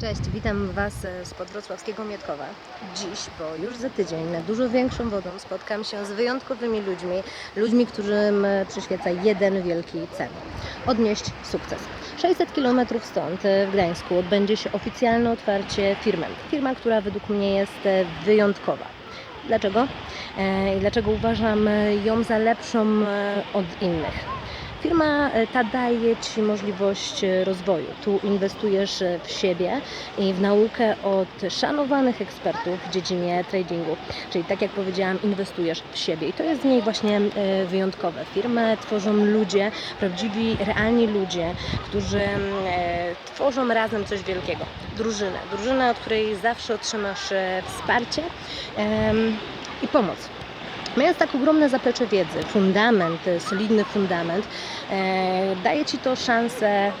Cześć, witam Was z podwrocławskiego Mietkowa. Dziś, bo już za tydzień, na dużo większą wodą spotkam się z wyjątkowymi ludźmi, ludźmi, którym przyświeca jeden wielki cel odnieść sukces. 600 km stąd, w Gdańsku, odbędzie się oficjalne otwarcie firmy. Firma, która według mnie jest wyjątkowa. Dlaczego? E, I dlaczego uważam ją za lepszą e, od innych? Firma e, ta daje Ci możliwość e, rozwoju. Tu inwestujesz e, w siebie i w naukę od szanowanych ekspertów w dziedzinie tradingu. Czyli tak jak powiedziałam, inwestujesz w siebie i to jest w niej właśnie wyjątkowe. Firmę tworzą ludzie, prawdziwi, realni ludzie, którzy tworzą razem coś wielkiego. Drużynę. Drużynę, od której zawsze otrzymasz wsparcie i pomoc. Mając tak ogromne zaplecze wiedzy, fundament, e, solidny fundament, e, daje Ci to szansę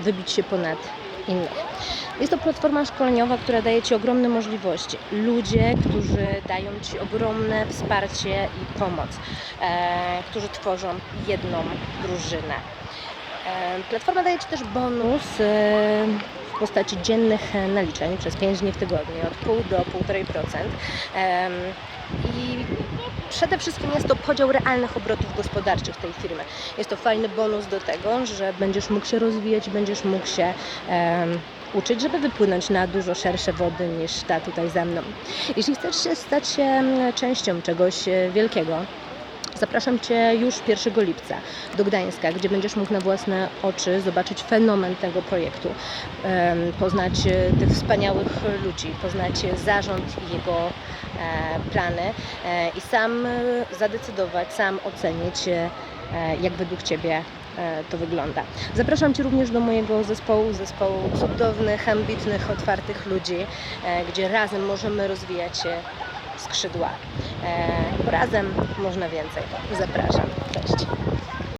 wybić się ponad innych. Jest to platforma szkoleniowa, która daje Ci ogromne możliwości. Ludzie, którzy dają Ci ogromne wsparcie i pomoc, e, którzy tworzą jedną drużynę. E, Platforma daje Ci też bonus e, w postaci dziennych naliczeń przez 5 dni w tygodniu, od pół do 1,5%. Em, I przede wszystkim jest to podział realnych obrotów gospodarczych tej firmy. Jest to fajny bonus do tego, że będziesz mógł się rozwijać, będziesz mógł się em, uczyć, żeby wypłynąć na dużo szersze wody niż ta tutaj ze mną. Jeśli chcesz stać się częścią czegoś e, wielkiego, Zapraszam Cię już 1 lipca do Gdańska, gdzie będziesz mógł na własne oczy zobaczyć fenomen tego projektu, poznać e, tych wspaniałych ludzi, poznać zarząd i jego e, plany e, i sam zadecydować, sam ocenić, jak według Ciebie to wygląda. Zapraszam Cię również do mojego zespołu, zespołu cudownych, ambitnych, otwartych ludzi, gdzie razem możemy rozwijać się skrzydła. E, razem można więcej. Zapraszam. Cześć.